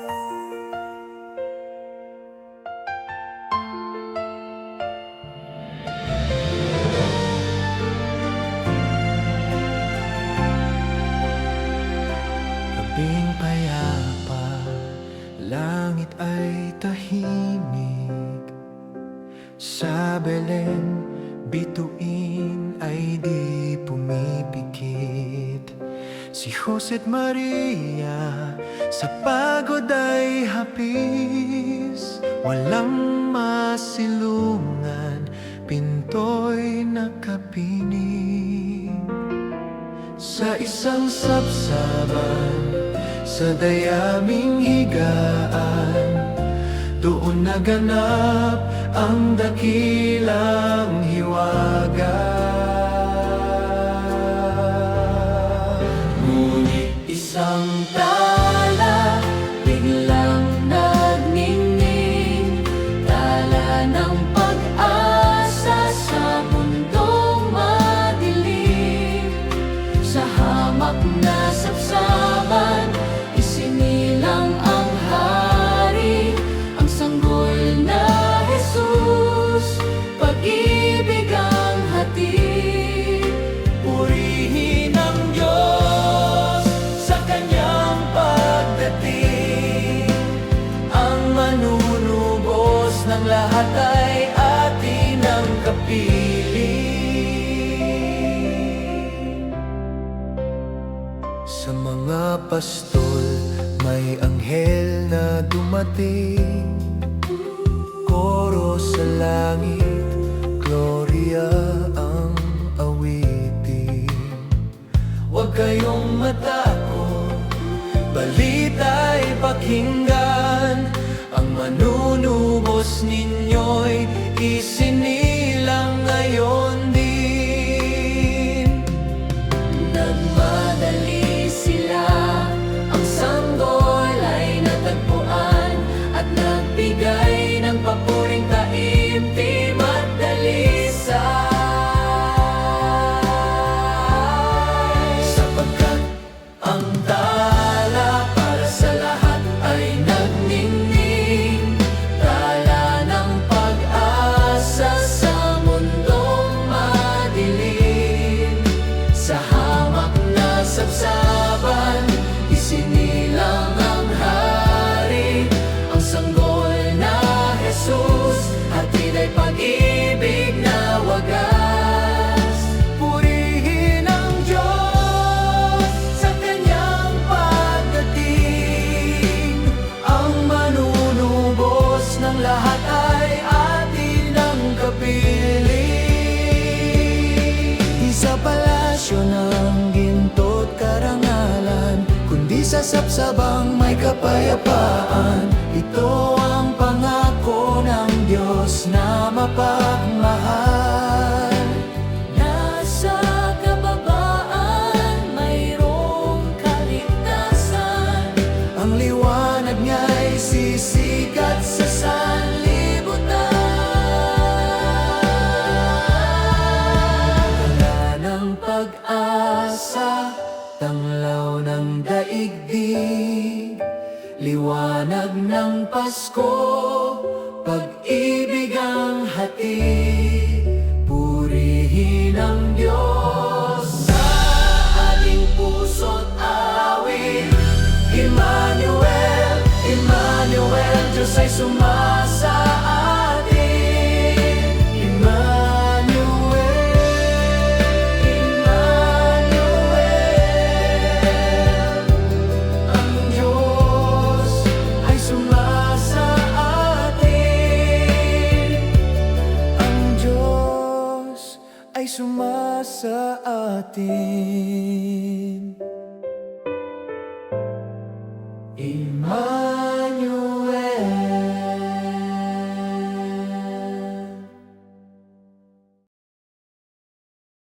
Gabing payapa, langit ay tahimik. Sa bituin ay di pumipikit. Si Jose't Maria, sa pagod ay hapis Walang masilungan, pinto'y nakapinig. Sa isang sapsaban Sa dayaming higaan Doon naganap ang dakilang pastol, may anghel na dumating. Koro sa langit, Gloria ang awitin. Huwag kayong matakot, balita'y pakinggan. Ang manunubos ninyo'y isinilang Kundi sa sapsabang may kapayapaan. Ito ang pangako ng Diyos na mapagmahal ng Pasko, pag-ibig ang hatid Purihin ang Diyos. Sa ating puso't awit Emmanuel, Emmanuel, Diyos ay sumasa ay sumasa atin